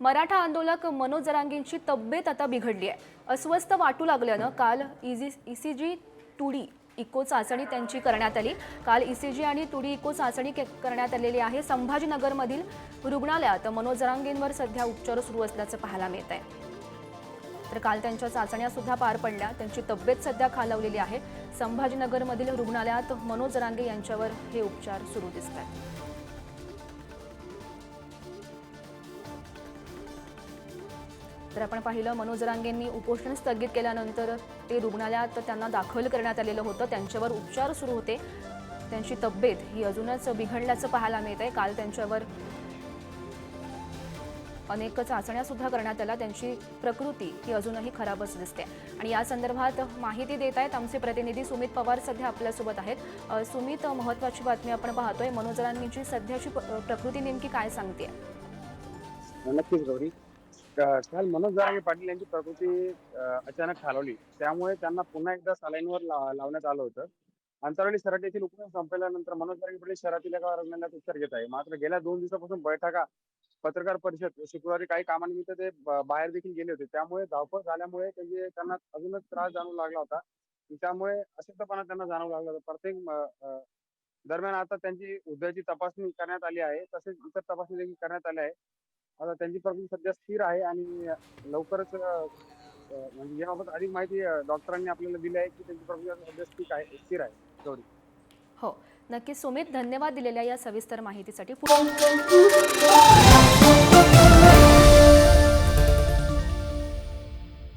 मराठा आंदोलक मनोज जरांगेंची तब्येत आता बिघडली आहे. अस्वस्थ वाटू लागल्यानं काल इजी ईसीजी टुडी इको चाचणी त्यांची करण्यात आली. काल ई सी जी आणि तुडी इको चाचणी के- करण्यात आलेली आहे. संभाजीनगरमधील रुग्णालयात मनोज जरांगेंवर सध्या उपचार सुरू असल्याचं पाहायला मिळत आहे. तर काल त्यांच्या चाचण्या सुद्धा पार पडल्या. त्यांची तब्येत सध्या खालावलेली आहे. संभाजीनगरमधील रुग्णालयात मनोज रांगे यांच्यावर हे उपचार सुरू दिसत आहेत. तर आपण पाहिलं मनोज रांगेंनी उपोषण स्थगित केल्यानंतर ते रुग्णालयात त्यांना दाखल करण्यात आलेलं होतं. त्यांच्यावर उपचार सुरू होते. त्यांची तब्येत ही अजूनच बिघडल्याचं पाहायला मिळत आहे काल त्यांच्यावर अनेक चाचण्या सुद्धा करण्यात आल्या. त्यांची प्रकृती ही अजूनही खराबच दिसते. आणि या संदर्भात माहिती देत आहेत आमचे प्रतिनिधी सुमित पवार सध्या आपल्यासोबत आहेत. सुमित महत्वाची बातमी आपण पाहतोय. मनोज सध्याची प्रकृती नेमकी काय सांगते नक्कीच गौरी. काल मनोज जारांगे पाटील यांची प्रकृती अचानक खालावली. त्यामुळे त्यांना पुन्हा एकदा सलाईनवर ला- लावण्यात आलं होतं. अंतरवली सराटी येथील उपक्रम संपल्यानंतर मनोज जारांगे पाटील शहरातील एका रुग्णालयात उपचार घेत आहे. मात्र गेल्या दोन दिवसापासून बैठका पत्रकार परिषद शुक्रवारी काही कामानिमित्त ते बाहेर देखील गेले होते. त्यामुळे धावपळ झाल्यामुळे त्यांचे त्यांना अजूनच त्रास जाणवू लागला होता. त्यामुळे अशक्तपणा त्यांना जाणवू लागला होता. प्रत्येक दरम्यान आता त्यांची हृदयाची तपासणी करण्यात आली आहे. तसेच इतर तपासणी देखील करण्यात आली आहे आता त्यांची प्रकृती सध्या स्थिर आहे आणि लवकरच म्हणजे याबाबत अधिक माहिती डॉक्टरांनी आपल्याला दिली आहे की त्यांची प्रकृती सध्या स्थिर आहे स्थिर आहे. सॉरी हो. नक्की सुमित धन्यवाद दिलेल्या या सविस्तर माहितीसाठी.